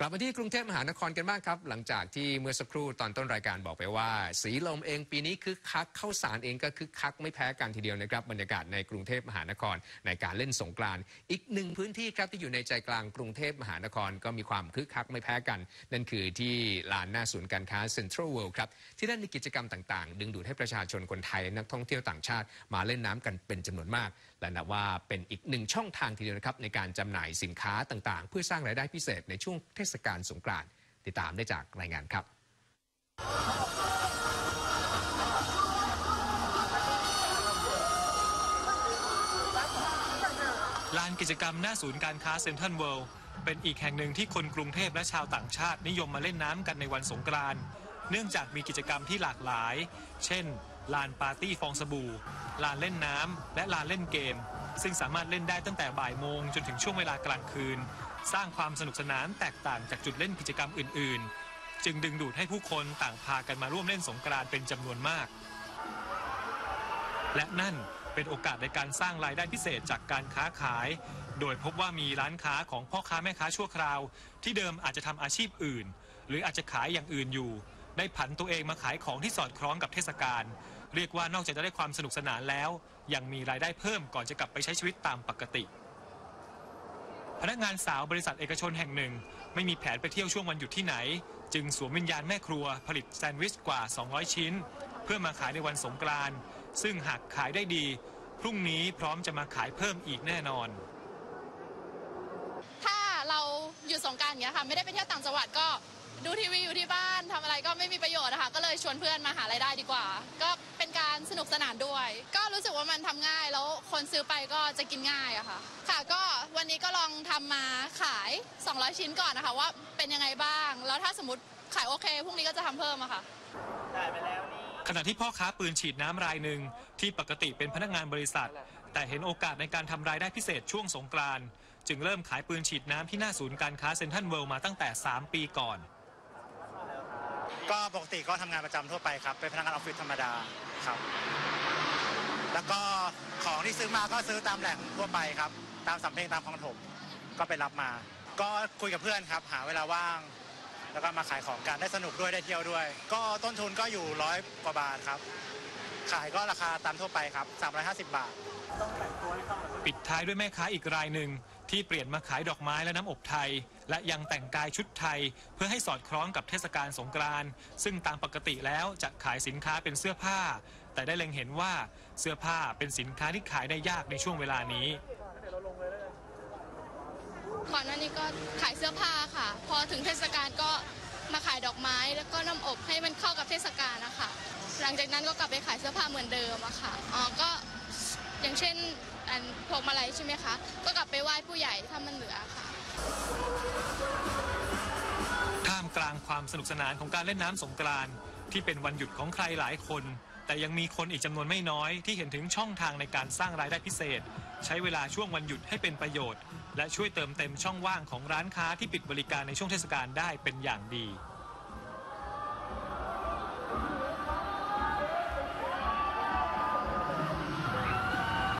กลับมาที่กรุงเทพมหานครกันบ้างครับ หลังจากที่เมื่อสักครู่ตอนต้นรายการบอกไปว่า สีลมเองปีนี้คึกคักเข้าสารเองก็คึกคักไม่แพ้กันทีเดียวนะครับบรรยากาศในกรุงเทพมหานคร ในการเล่นสงกรานต์อีกหนึ่งพื้นที่ครับที่อยู่ในใจกลางกรุงเทพมหานครก็มีความคึกคักไม่แพ้กัน นั่นคือที่ลานหน้าศูนย์การค้าเซ็นทรัลเวิลด์ครับที่นั่นมีกิจกรรมต่างๆ ดึงดูดให้ประชาชนคนไทยนักท่องเที่ยวต่างชาติ มาเล่นน้ำกันเป็นจำนวนมาก และนับว่าเป็นอีกหนึ่งช่องทางทีเดียวนะครับในการจำหน่ายสินค้าต่างๆ เพื่อสร้างรายได้พิเศษในช่วงเทศศกาลสงกรานต์ติดตามได้จากรายงานครับลานกิจกรรมหน้าศูนย์การค้าเซ็นทรัลเวิลด์เป็นอีกแห่งหนึ่งที่คนกรุงเทพและชาวต่างชาตินิยมมาเล่นน้ำกันในวันสงกรานต์เนื่องจากมีกิจกรรมที่หลากหลาย เช่น ลานปาร์ตี้ฟองสบู่ ลานเล่นน้ำ และลานเล่นเกม ซึ่งสามารถเล่นได้ตั้งแต่บ่ายโมงจนถึงช่วงเวลากลางคืน สร้างความสนุกสนานแตกต่างจากจุดเล่นกิจกรรมอื่น ๆ จึงดึงดูดให้ผู้คนต่างพากันมาร่วมเล่นสงกรานต์เป็นจำนวนมาก และนั่นเป็นโอกาสในการสร้างรายได้พิเศษจากการค้าขาย โดยพบว่ามีร้านค้าของพ่อค้าแม่ค้าชั่วคราว ที่เดิมอาจจะทำอาชีพอื่น หรืออาจจะขายอย่างอื่นอยู่ ได้ผันตัวเองมาขายของที่สอดคล้องกับเทศกาลเรียกว่านอกจากจะได้ความสนุกสนานแล้ว ยังมีรายได้เพิ่มก่อนจะกลับไปใช้ชีวิตตามปกติ พนักงานสาวบริษัทเอกชนแห่งหนึ่ง ไม่มีแผนไปเที่ยวช่วงวันหยุดที่ไหน จึงสวมวิญญาณแม่ครัวผลิตแซนด์วิชกว่า 200 ชิ้น เพื่อมาขายในวันสงกรานต์ซึ่งหากขายได้ดี พรุ่งนี้พร้อมจะมาขายเพิ่มอีกแน่นอน ถ้าเราหยุดสงกรารอย่างเงี้ยค่ะไม่ได้ไปเที่ยวต่างจังหวัดก็ดูทีวีอยู่ที่บ้านทำอะไรก็ไม่มีประโยชน์นะคะก็เลยชวนเพื่อนมาหารายได้ดีกว่า ก็เป็นการสนุกสนานด้วย ก็รู้สึกว่ามันทำง่ายแล้วคนซื้อไปก็จะกินง่ายอะค่ะค่ะ นนี้ก็ลองทำมาขาย 200 ชิ้นก่อนนะคะ ว่าเป็นยังไงบ้าง แล้วถ้าสมมติขายโอเคพรุ่งนี้ก็จะทำเพิ่มอะค่ะขณะที่พ่อค้าปืนฉีดน้ำรายหนึ่งที่ปกติเป็นพนักงานบริษัท แต่เห็นโอกาสในการทำรายได้พิเศษช่วงสงกรานต์จึงเริ่มขายปืนฉีดน้ำที่หน้าศูนย์การค้าเซ็นทรัลเวิลด์มาตั้งแต่ 3 ปีก่อน ก็ปกติก็ทำงานประจำทั่วไปครับ เป็นพนักงานออฟฟิศธรรมดาครับ แล้วก็ ของที่ซื้อมาก็ซื้อตามแหล่งทั่วไปครับ ตามสำเพ็งตามคลองถมก็ไปรับมา ก็คุยกับเพื่อนครับ หาเวลาว่าง แล้วก็มาขายของกันได้สนุกด้วยได้เที่ยวด้วย ก็ต้นทุนก็อยู่ร้อยกว่าบาทครับ ขายก็ราคาตามทั่วไปครับ 350 บาท ปิดท้ายด้วยแม่ค้าอีกรายหนึ่งที่เปลี่ยนมาขายดอกไม้และน้ำอบไทย และยังแต่งกายชุดไทย เพื่อให้สอดคล้องกับเทศกาลสงกรานต์ซึ่งตามปกติแล้วจะขายสินค้าเป็นเสื้อผ้า แต่ได้เล็งเห็นว่าเสื้อผ้าเป็นสินค้าที่ขายได้ยากในช่วงเวลานี้ ก่อนหน้านี้ก็ขายเสื้อผ้าค่ะ พอถึงเทศกาลก็มาขายดอกไม้ แล้วก็น้ำอบให้มันเข้ากับเทศกาลนะคะหลังจากนั้นก็กลับไปขายเสื้อผ้าเหมือนเดิมอะค่ะอ๋อก็อย่างเช่นอันพวงมาลัยใช่ไหมคะ ก็กลับไปไหว้ผู้ใหญ่ถ้ามันเหลือค่ะท่ามกลางความสนุกสนานของการเล่นน้ำสงกรานต์ที่เป็นวันหยุดของใครหลายคน แต่ยังมีคนอีกจำนวนไม่น้อยที่เห็นถึงช่องทางในการสร้างรายได้พิเศษ ใช้เวลาช่วงวันหยุดให้เป็นประโยชน์ และช่วยเติมเต็มช่องว่างของร้านค้าที่ปิดบริการในช่วงเทศกาลได้เป็นอย่างดี